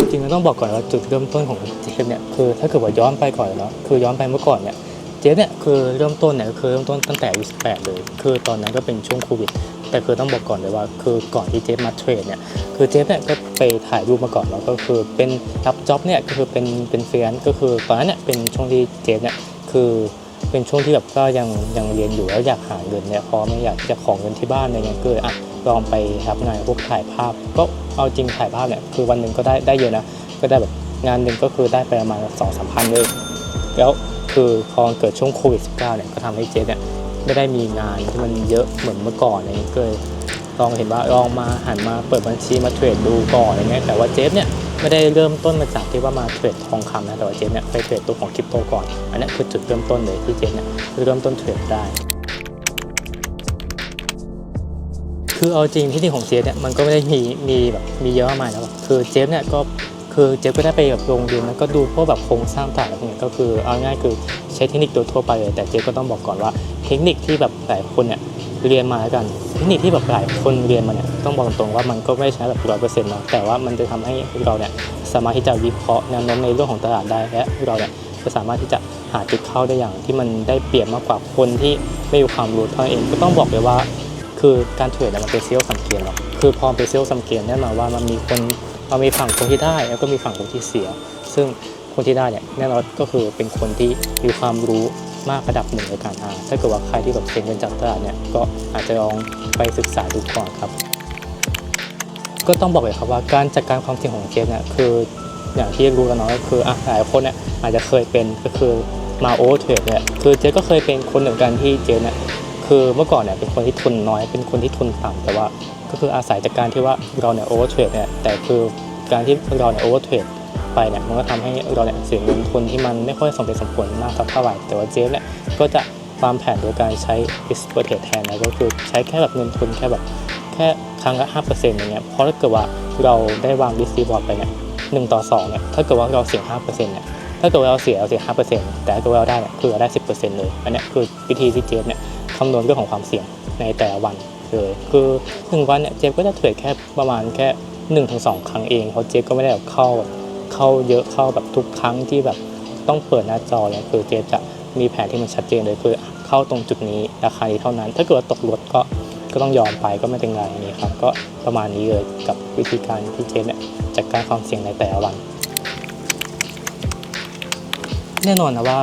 ความจริงเราต้องบอกก่อนว่าจุดเริ่มต้นของเจฟเนี่ยคือถ้าเกิดว่าย้อนไปก่อนเนาะคือย้อนไปเมื่อก่อนเนี่ยเจฟเนี่ยคือเริ่มต้นเนี่ยคือเริ่มต้นตั้งแต่อายุ18เลย คือตอนนั้นก็เป็นช่วงโควิด แต่คือต้องบอกก่อนเลยว่า คือก่อนที่เจฟมาเทรดเนี่ยคือเจฟเนี่ยก็ไปถ่ายรูปมาก่อนแล้วก็คือเป็นรับจ็อบเนี่ยก็คือเป็นเป็นเฟรนก็คือตอนนั้นเนี่ยเป็นช่วงที่เจฟเนี่ยคือเป็นช่วงที่แบบก็ยังยังเรียนอยู่แล้วอยากหาเงินเนี่ยพอไม่อยากจะของเงินที่บ้านอะไรเงี้ยก็เลยอะ ลองไปรับงานพวกถ่ายภาพ ก็เอาจริงถ่ายภาพเนี่ยคือวันหนึ่งก็ได้ได้เยอะนะ ก็ได้แบบงานหนึ่งก็คือได้ไปประมาณสองสามพันเลยแล้วคือพอเกิดช่วงโควิด -19 เนี่ยก็ทำให้เจฟเนี่ยไม่ได้มีงานที่มันเยอะเหมือนเมื่อก่อนอะไรเงี้ยก็เลยลองเห็นว่าลองมาหันมาเปิดบัญชีมาเทรดดูก่อนอะไรเงี้ยแต่ว่าเจฟเนี่ยไม่ได้เริ่มต้นมาจากที่ว่ามาเทรดทองคำนะแต่ว่าเจฟเนี่ยไปเทรดตัวของคริปโตก่อน อันนี้คือจุดเริ่มต้นเลยที่เจฟเนี่ยเริ่มต้นเทรดได้ คือเอาจริงที่ที่ของเจฟเนี่ยมันก็ไม่ได้มีมีแบบมีเยอะมากมายนะคือเจฟเนี่ยก็คือเจฟก็ได้ไปแบบลงเรียนแล้วก็ดูพวกแบบโครงสร้างต่างๆอะไรพวกนี้ก็คือเอาง่ายคือใช้เทคนิคโดยทั่วไปเลยแต่เจฟก็ต้องบอกก่อนว่าเทคนิคที่แบบหลายคนเนี่ยเรียนมาแล้วกันเทคนิคที่แบบหลายคนเรียนมาเนี่ยต้องบอกตรงๆว่ามันก็ไม่ใช่แบบร้อยเปอร์เซ็นต์นะแต่ว่ามันจะทำให้เราเนี่ยสามารถที่จะวิเคราะห์แนวโน้มในเรื่องของตลาดได้และเราเนี่ยจะสามารถที่จะหาจุดเข้าได้อย่างที่มันได้เปรียบมากกว่าคนที่ไม่มีความรู้เท่านั้นเองก็ต้องบอกเลยว่า คือการเทรดเนี่ยมันเป็นเซลล์สังเกตหรอกคือพอเป็นเซลล์สังเกตแน่นอนว่ามันมีคนมันมีฝั่งคนที่ได้ แล้วก็มีฝั่งคนที่เสีย ซึ่งคนที่ได้เนี่ยแน่นอนก็คือเป็นคนที่มีความรู้มากระดับหนึ่งในการอ่านถ้าเกิดว่าใครที่แบบเซ็งเงินจากตลาดเนี่ยก็อาจจะลองไปศึกษาดูก่อนครับ ก็ต้องบอกเลยครับว่าการจัดการความเสี่ยงของเจฟเนี่ยคืออย่างที่รู้กันเนาะก็คืออะหลายคนเนี่ยอาจจะเคยเป็นก็คือมาโอเวอร์เทรดเนี่ยคือเจฟก็เคยเป็นคนเหมือนกันที่เจฟเนี่ย คือเมื่อก่อนเนี่ยเป็นคนที่ทุนน้อย เป็นคนที่ทุนต่ำแต่ว่าก็คืออาศัยจากการที่ว่าเราเนี่ยโอเวอร์เทรดเนี่ยแต่คือการที่เราเนี่ยโอเวอร์เทรดไปเนี่ยมันก็ทำให้เราเนี่ยเสียเงินทุนที่มันไม่ค่อยสมเหตุสมผลมากสักเท่าไหร่แต่ว่าเจฟเนี่ยก็จะวางแผนโดยการใช้ expert trade แทนนะก็คือใช้แค่แบบเงินทุนแค่แบบแค่ครั้งละห้าเปอร์เซ็นต์อย่างเงี้ยเพราะถ้าเกิดว่าเราได้วาง risk reward ไปเนี่ยหนึ่งต่อสองเนี่ยถ้าเกิดว่าเราเสียห้าเปอร์เซ็นต์เนี่ยถ้าเกิดว่าเราเสียเราเสียห้าเปอร์เซ็นต์แต่ถ้าเกิดว่าเราได้เนี่ยคือเราได้สิบเปอร์เซ็นต์เลยอันนี้คือวิธีที่เจฟเนี่ย คำนวณเรื่องของความเสี่ยงในแต่ละวันเลยคือหนึ่งวันเนี่ยเจฟก็จะเทรดแค่ประมาณแค่1นถึงสครั้งเองเพราะเจฟก็ไม่ได้แบบเข้าเข้าเยอะเข้าแบบทุกครั้งที่แบบต้องเปิดหน้าจอเนี่ยคือเจฟจะมีแผนที่มันชัดเจนเลยคือเข้าตรงจุดนี้ราคานี้เท่านั้น ถ้าเกิดว่าตกรถก็ก็ต้องยอมไปก็ไม่เป็นไรนี่ครับ ก็ประมาณนี้เลยกับวิธีการที่เจฟเนี่ยจัดการความเสี่ยงในแต่ละวัน แน่นอนนะว่า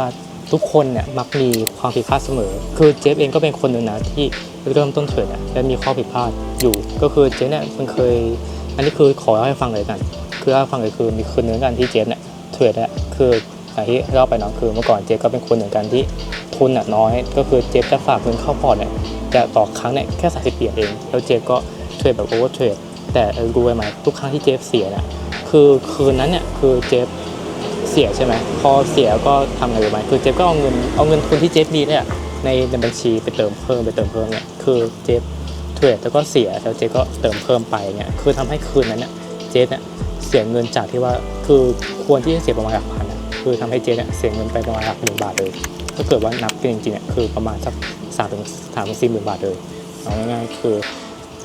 ทุกคนเนี่ยมักมีความผิดพลาดเสมอ คือเจฟเองก็เป็นคนหนึ่งนะที่เริ่มต้นเทรดเนี่ยและมีข้อผิดพลาดอยู่ ก็คือเจฟเนี่ยมันเคย อันนี้คือขอเล่าให้ฟังเลยกัน คือเล่าให้ฟังเลยคือมีคืนนึงกันที่เจฟเนี่ยเทรดเนี่ยคืออย่างที่เล่าไปเนาะคือเมื่อก่อนเจฟก็เป็นคนเหมือนกันที่ทุนอะน้อย ก็คือเจฟจะฝากเงินเข้าพอร์ตเนี่ยจะต่อครั้งเนี่ยแค่30เหรียญเองแล้วเจฟก็เทรดแบบโอเวอร์เทรดแต่รู้ไหมทุกครั้งที่เจฟเสียเนี่ยคือคืนนั้นเนี่ยคือเจฟ สียใช่ไหมพอเสียก็ทำไงรู้ไหมคือเจฟก็เอาเงินเอาเงินทุนที่เจฟมีเนี่ยในในบัญชีไปเติมเพิ่มไปเติมเพิ่มเนี่ยคือเจฟเทรดแล้วก็เสียแล้วเจฟก็เติมเพิ่มไปเนี่ยคือทำให้คืนนั้นเนี่ยเจฟเนี่ยเสียเงินจากที่ว่าคือควรที่จะเสียประมาณหลักพันอะคือทำให้เจฟเนี่ยเสียเงินไปประมาณหลักหนึ่งบาทเลยถ้าเกิดว่านับจริงๆเนี่ยคือประมาณสักสามถึงสามถึงสี่หมื่นบาทเลยเอาง่ายๆคือ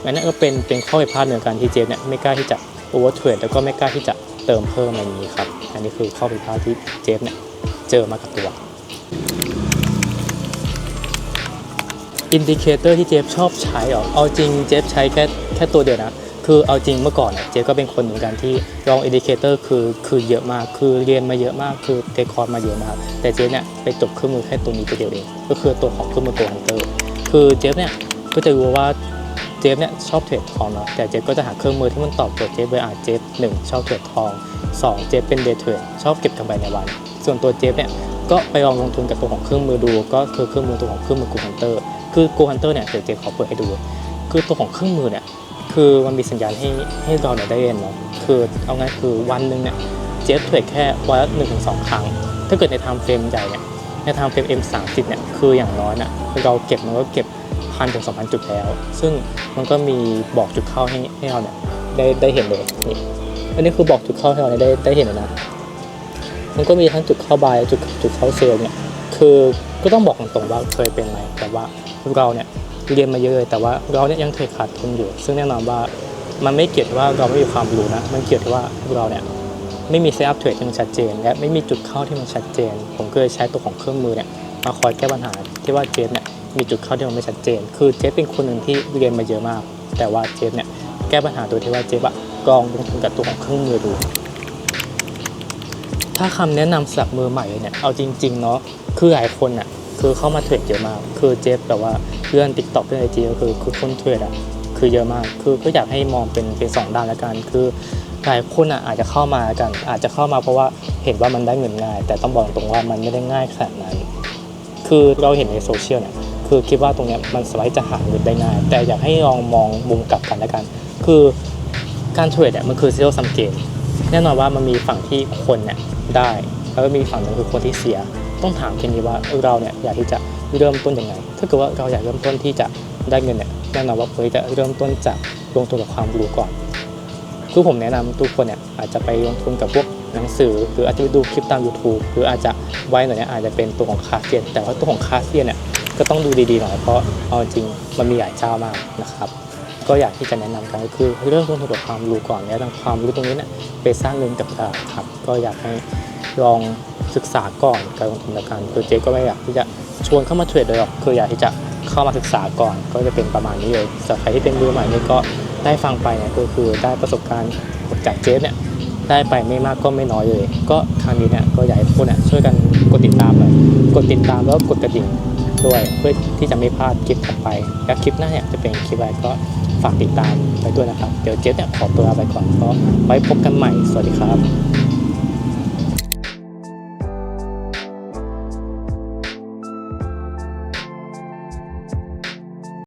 อันนั้นก็เป็นเป็นข้อผิดพลาดเหมือนกันที่เจฟเนี่ยไม่กล้าที่จะโอเวอร์เทรดแล้วก็ไม่กล้าที่จะเติมเพิ่มอะไรอย่างนี้ครับ อันนี้คือข้อผิดพลาดที่เจฟเนี่ยเจอมากับตัวอินดิเคเตอร์ที่เจฟชอบใช้เหรอเอาจริงเจฟใช้แค่แค่ตัวเดียวนะ คือเอาจริงเมื่อก่อนเนี่ยเจฟก็เป็นคนเหมือนกันที่ลองอินดิเคเตอร์คือคือเยอะมากคือเรียนมาเยอะมากคือเทคคอร์มาเยอะมากแต่เจฟเนี่ยไปจบเครื่องมือแค่ตัวนี้ตัวเดียวเองก็คือตัวของเครื่องมือโกฮันเตอร์คือเจฟเนี่ยก็จะรู้ว่าเจฟเนี่ยชอบเทรดทองเนาะแต่เจฟก็จะหาเครื่องมือที่มันตอบโจทย์เจฟเลยอะเจฟหนึ่งชอบเทรดทอง สองเจฟเป็นเดย์เทรดชอบเก็บกำไรในวัน ส่วนตัวเจฟเนี่ยก็ไปลองลงทุนกับตัวของเครื่องมือดู ก็คือเครื่องมือตัวของเครื่องมือโกฮันเตอร์คือโกฮันเตอร์เนี่ยเดี๋ยวเจฟขอเปิดให้ดู คือตัวของเครื่องมือเนี่ยคือมันมีสัญญาณให้ให้เราเนี่ยได้เรียนเนาะคือเอาง่ายคือวันหนึ่งเนี่ยเจฟเทรดแค่วันละหนึ่งถึงสองครั้ง ถ้าเกิดในไทม์เฟรมใหญ่เนี่ยในไทม์เฟรม M 3 0 เนี่ยคืออย่างน้อยน่ะเราเก็บมันก็เก็บพันถึงสองพันจุดแล้ว ซึ่งมันก็มีบอกจุดเข้าให้ให้เราเนี่ยได้ได้เห็นเลยนี่ อันนี้คือบอกจุดเข้าให้เราได้ได้เห็นนะ มันก็มีทั้งจุดเข้าบายจุดจุดเข้าเซลล์เนี่ย คือก็ต้องบอกตรงๆว่าเคยเป็นไหมแต่ว่าเราเนี่ยเรียนมาเยอะเลยแต่ว่าเราเนี่ยยังเทรดขาดทุนอยู่ ซึ่งแน่นอนว่ามันไม่เกี่ยวกับว่าเราไม่มีความรู้นะ มันเกี่ยวกับว่าเราเนี่ยไม่มีเซตอัพเทรดที่มันชัดเจน และไม่มีจุดเข้าที่มันชัดเจน ผมก็เลยใช้ตัวของเครื่องมือเนี่ยมาคอยแก้ปัญหาที่ว่าเจฟเนี่ยมีจุดเข้าที่มันไม่ชัดเจน คือเจฟเป็นคนหนึ่งที่เรียนมาเยอะมาก แต่ว่าเจฟเนี่ยแก้ปัญหาตัวที่ว่าเจฟอะ ลองลงทุนกับตัวของเครื่องมือดู ถ้าคำแนะนำสำหรับมือใหม่เนี่ยเอาจริง ๆ เนาะคือหลายคนอะคือเข้ามาเทรดเยอะมาก คือเจฟแบบว่าเพื่อนติ๊กต็อกเพื่อนไอจีก็คือคือคนเทรดอะคือเยอะมาก คือก็อยากให้มองเป็นเป็นสองด้านละกัน คือหลายคนอะอาจจะเข้ามากัน อาจจะเข้ามาเพราะว่าเห็นว่ามันได้เงินง่าย แต่ต้องบอกตรงว่ามันไม่ได้ง่ายขนาดนั้น คือเราเห็นในโซเชียลเนี่ยคือคิดว่าตรงเนี้ยมันสามารถจะหาเงินได้ง่าย แต่อยากให้ลองมองมุมกลับกันละกัน คือ การเทรดเนี่ยมันคือซีโร่ซัมเกมแน่นอนว่ามันมีฝั่งที่คนเนี่ยได้ แล้วก็มีฝั่งหนึงคือคนที่เสีย ต้องถามแค่นี้ว่าเราเนี่ยอยากที่จะเริ่มต้นยังไง ถ้าเกิดว่าเราอยากเริ่มต้นที่จะได้เงินเนี่ยแน่นอนว่าเฮ้ยจะเริ่มต้นจากลงทุนกับความรู้ก่อนคือผมแนะนำทุกคนเนี่ยอาจจะไปลงทุนกับพวกหนังสือ หรืออาจจะไปดูคลิปตาม YouTube หรืออาจจะไว้หน่อยเนี่ยอาจจะเป็นตัวของคาเซียน แต่ว่าตัวของคาเซียนเนี่ยก็ต้องดูดีๆหน่อยเพราะเอาจริงมันมีหลายเจ้ามากนะครับ ก็อยากที่จะแนะนำกันก็คือเรื่องลงทุนกับความรู้ก่อนแล้วนำความรู้ตรงนี้เนี่ยไปสร้างเงินกับตลาดครับก็อยากให้ลองศึกษาก่อนการลงทุนละกันคือเจ๊ก็ไม่อยากที่จะชวนเข้ามาเทรดเลยหรอกคืออยากที่จะเข้ามาศึกษาก่อนก็จะเป็นประมาณนี้เลยสำหรับใครที่เป็นมือใหม่เนี่ยก็ได้ฟังไปเนี่ยก็คือได้ประสบการณ์จากเจ๊เนี่ยได้ไปไม่มากก็ไม่น้อยเลย ก็ครั้งนี้เนี่ยก็อยากให้ทุกคนเนี่ยช่วยกันกดติดตามหน่อยกดติดตามแล้วก็กดกระดิ่งด้วยเพื่อที่จะไม่พลาดคลิปถัดไปและคลิปหน้าเนี่ยจะเป็นคลิปอะไรก็ ฝากติดตามไปด้วยนะครับ เดี๋ยวเจ๊เนี่ยขอตัวลาไปก่อนก็ไว้พบกันใหม่ สวัสดีครับ